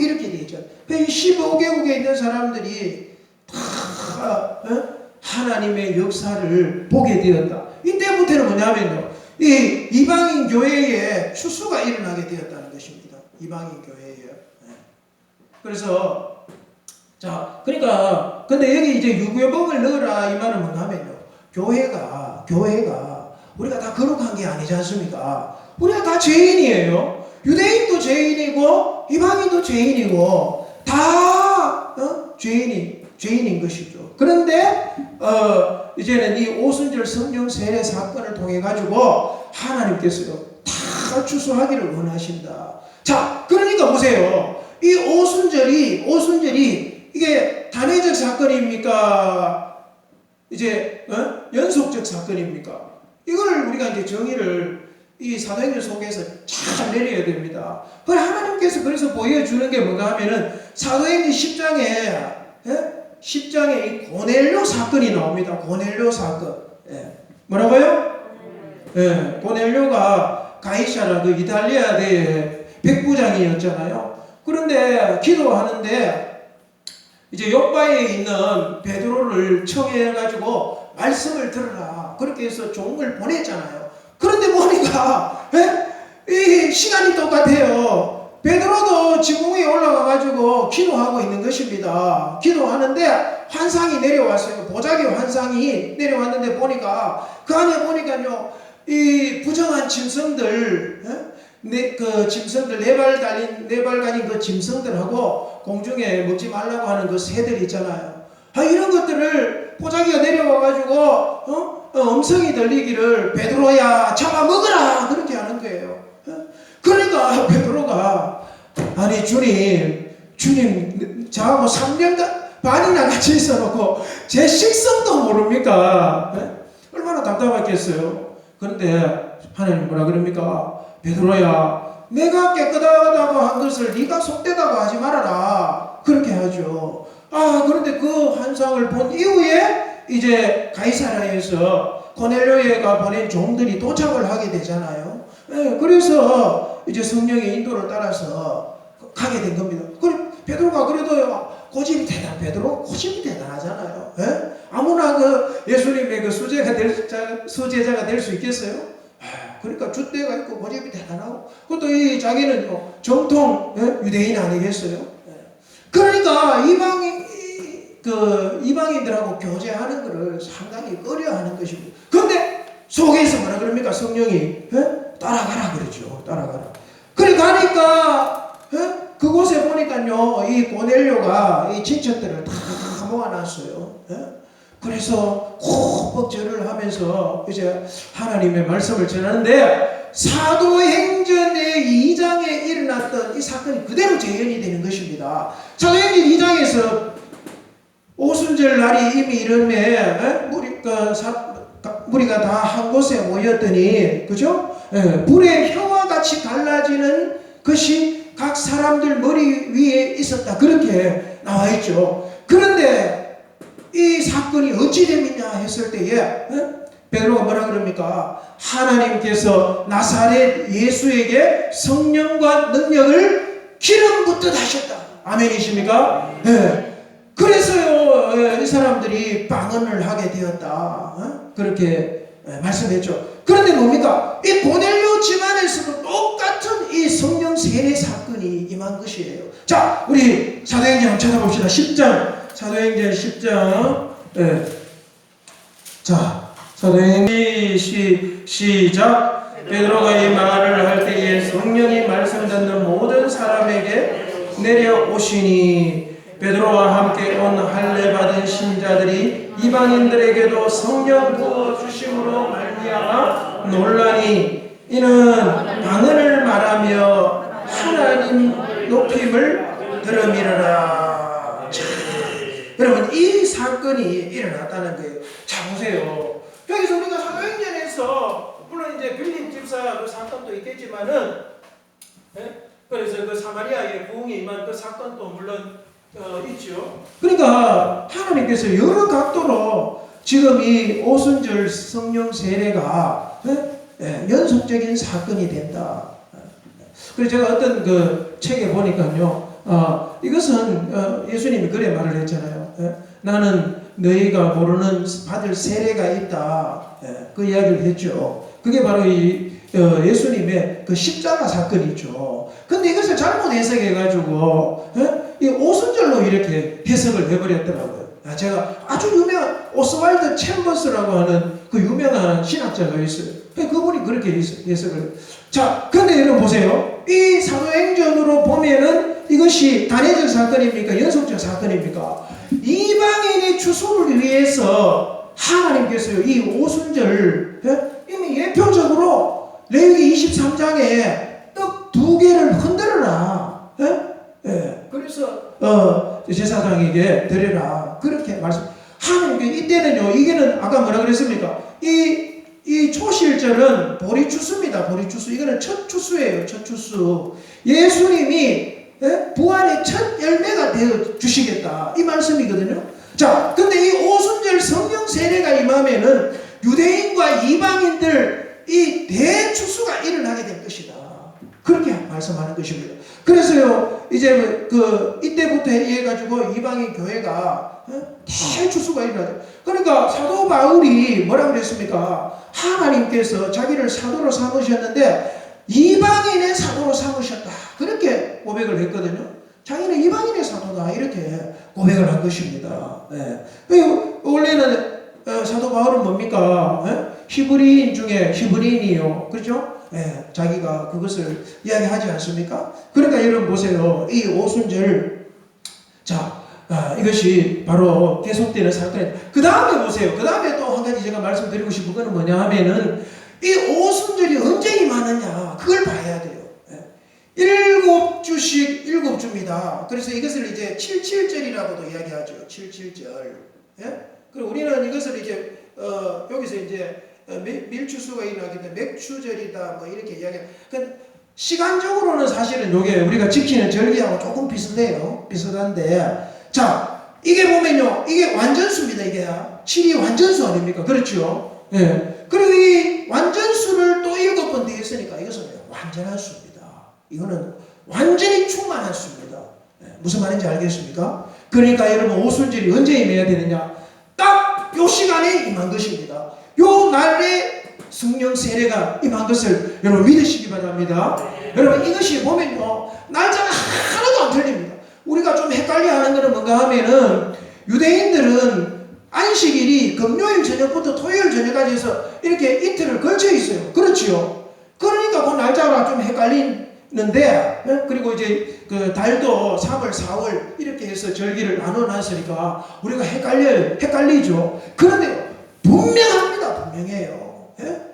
이렇게. 그 15개국에 있는 사람들이 다 어? 하나님의 역사를 보게 되었다. 이때부터는 뭐냐면요. 이 이방인 교회에 추수가 일어나게 되었다는 것입니다. 이방인 교회에. 네. 그래서 자, 그러니까 근데 여기 이제 유교복을 넣어라 이 말은 뭐냐면요. 교회가 교회가 우리가 다 거룩한 게 아니지 않습니까? 우리가 다 죄인이에요. 유대인도 죄인이고 이방인도 죄인이고 다 어? 죄인이 죄인인 것이죠. 그런데 어, 이제는 이 오순절 성령 세례 사건을 통해 가지고 하나님께서요 다 추수하기를 원하신다. 자, 그러니까 보세요. 이 오순절이 오순절이 이게 단회적 사건입니까? 이제 어? 연속적 사건입니까? 이걸 우리가 이제 정의를 이 사도행전 속에서 잘 내려야 됩니다. 그 하나님께서 그래서 보여주는 게 뭔가 하면은 사도행전 10장에 예? 10장에 이 고넬료 사건이 나옵니다. 고넬료 사건. 예. 뭐라고요? 예. 고넬료가 가이샤라 그 이탈리아 대 백부장이었잖아요. 그런데 기도하는데 이제 옆바에 있는 베드로를 청해 가지고 말씀을 들으라. 그렇게 해서 종을 보냈잖아요. 그런데 보니까 예? 이 시간이 똑같아요. 베드로도 지붕 위에 올라가 가지고 기도하고 있는 것입니다. 기도하는데 환상이 내려왔어요. 보자기 환상이 내려왔는데 보니까 그 안에 보니까요. 이 부정한 짐승들 예? 네, 그 짐승들 네 발 달린 네발 가진 그 짐승들하고 공중에 먹지 말라고 하는 그 새들 있잖아요. 아 이런 것들을 보자기가 내려와 가지고 어? 어, 음성이 들리기를 베드로야 잡아 먹으라 그렇게 하는 거예요. 어? 그러니까 베드로가 아니 주님 주님 저하고 3년 반이나 같이 있어놓고 제 식성도 모릅니까? 예? 얼마나 답답했겠어요. 그런데 하나님 뭐라 그럽니까? 베드로야 내가 깨끗하다고 한 것을 네가 속되다고 하지 말아라 그렇게 하죠. 아 그런데 그 환상을 본 이후에 이제 가이사라에서 고넬료에가 보낸 종들이 도착을 하게 되잖아요. 예, 그래서 이제 성령의 인도를 따라서 가게 된 겁니다. 그 베드로가 그래도요 고집이 대단. 베드로 고집이 대단하잖아요. 예? 아무나 그 예수님의 그 수제가 될 자, 수제자가 될 수 있겠어요? 아, 그러니까 줏대가 있고 고집이 대단하고 그것도 이 자기는 정통 예? 유대인 아니겠어요? 예. 그러니까 이방인 이- 그 이방인들하고 교제하는 것을 상당히 꺼려하는 것이고 근데 속에서 뭐라 그럽니까 성령이 예? 따라가라 그러죠 따라가라 그래 가니까 예? 그곳에 보니까요 이 고넬료가 이 친척들을 다 모아놨어요 예? 그래서 콕 절을 하면서 이제 하나님의 말씀을 전하는데 사도행전의 2장에 일어났던 이 사건이 그대로 재현이 되는 것입니다. 사도행전 2장에서 오순절 날이 이미 이름에 에? 무리, 그, 사, 무리가 다 한 곳에 모였더니 그죠? 예, 불의 혀와 같이 갈라지는 것이 각 사람들 머리 위에 있었다 그렇게 나와 있죠. 그런데 이 사건이 어찌 됩니까 했을 때에 에? 베드로가 뭐라 그럽니까? 하나님께서 나사렛 예수에게 성령과 능력을 기름 붓듯 하셨다. 아멘이십니까? 예. 그래서요 예, 이 사람들이 방언을 하게 되었다. 어? 그렇게 예, 말씀했죠. 그런데 뭡니까? 이 고넬료 집안에서도 똑같은 이 성령 세례 사건이 임한 것이에요. 자, 우리 사도행전 찾아봅시다. 10장 사도행전 10장 예. 자, 사도행전 시, 시작 베드로가 이 말을 할 때에 성령이 말씀 듣는 모든 사람에게 내려오시니 베드로와 함께 온 할례 받은 신자들이 이방인들에게도 성령 부어 주심으로 말미암아 논란이 이는 방언을 말하며 하나님 높임을 들음이라. 자, 여러분 이 사건이 일어났다는 거예요. 자 보세요. 여기서 우리가 사도행전에서 물론 이제 빌립 집사 그 사건도 있겠지만은 예? 그래서 그 사마리아의 부흥이 임한 그 사건도 물론 어, 있죠. 그러니까 하나님께서 여러 각도로 지금 이 오순절 성령 세례가 예? 예, 연속적인 사건이 된다. 그래서 제가 어떤 그 책에 보니까요, 어, 이것은 어, 예수님이 그래 말을 했잖아요. 예? 나는 너희가 모르는 받을 세례가 있다. 예, 그 이야기를 했죠. 그게 바로 이 어, 예수님의 그 십자가 사건이죠. 근데 이것을 잘못 해석해가지고 예? 이 오순절로 이렇게 해석을 해버렸더라고요. 아, 제가 아주 유명한 오스왈드 챔버스라고 하는 그 유명한 신학자가 있어요. 그분이 그렇게 해석- 해석을. 자, 근데 여러분 보세요. 이 사도행전으로 보면은 이것이 단회적 사건입니까? 연속적 사건입니까? 이방인의 추수를 위해서 하나님께서요, 이 오순절, 예? 이미 예표적으로 레위기 23장에 떡 두 개를 흔들어라. 예? 예. 그래서, 어, 제사장에게 드려라. 그렇게 말씀. 하나님께 이때는요, 이게는 아까 뭐라 그랬습니까? 이, 이 초실절은 보리 추수입니다. 보리 추수. 이거는 첫 추수예요. 첫 추수. 예수님이 예? 부활의 첫 열매가 되어 주시겠다. 이 말씀이거든요. 자, 근데 이 오순절 성령 세례가 임하면은 유대인과 이방인들 이 대추수가 일어나게 될 것이다. 그렇게 말씀하는 것입니다. 그래서요, 이제 그 이때부터 해가지고 이방인 교회가 어? 대추수가 일어나죠. 그러니까 사도 바울이 뭐라 그랬습니까? 하나님께서 자기를 사도로 삼으셨는데 이방인의 사도로 삼으셨다. 그렇게 고백을 했거든요. 자기는 이방인의 사도다. 이렇게 고백을 한 것입니다. 네. 그 원래는 어, 사도 바울은 뭡니까? 예? 히브리인 중에 히브리인이요. 그렇죠? 예, 자기가 그것을 이야기하지 않습니까? 그러니까 여러분 보세요. 이 오순절, 자, 아, 이것이 바로 계속되는 사건이에요. 그 다음에 보세요. 그 다음에 또 한 가지 제가 말씀드리고 싶은 거는 뭐냐 하면은 이 오순절이 언제 임하느냐. 그걸 봐야 돼요. 예. 일곱 주씩 일곱 주입니다. 그래서 이것을 이제 77절이라고도 이야기하죠. 77절. 예? 그리고 우리는 이것을 이제 어, 여기서 이제 어, 밀- 밀추수가 일어나기 때문에 맥추절이다 뭐 이렇게 이야기. 그 시간적으로는 사실은 이게 우리가 지키는 절기하고 조금 비슷해요. 비슷한데 자 이게 보면요 이게 완전수입니다 이게 7이 완전수 아닙니까? 그렇죠? 예. 그리고 이 완전수를 또 일곱 번 더했으니까 이것은 완전한 수입니다. 이거는 완전히 충만한 수입니다. 예, 무슨 말인지 알겠습니까? 그러니까 여러분 오순절이 언제 임해야 되느냐? 딱 요 시간에 임한 것입니다. 요 날에 성령 세례가 임한 것을 여러분 믿으시기 바랍니다. 여러분 이것이 보면요 날짜가 하나도 안 틀립니다. 우리가 좀 헷갈려하는 것은 뭔가 하면은 유대인들은 안식일이 금요일 저녁부터 토요일 저녁까지 해서 이렇게 이틀을 걸쳐 있어요. 그렇지요. 그러니까 그 날짜가 좀 헷갈리는데 예? 그리고 이제 그 달도 3월, 4월 이렇게 해서 절기를 나눠 놨으니까 우리가 헷갈려요. 헷갈리죠. 그런데 분명합니다. 분명해요. 예?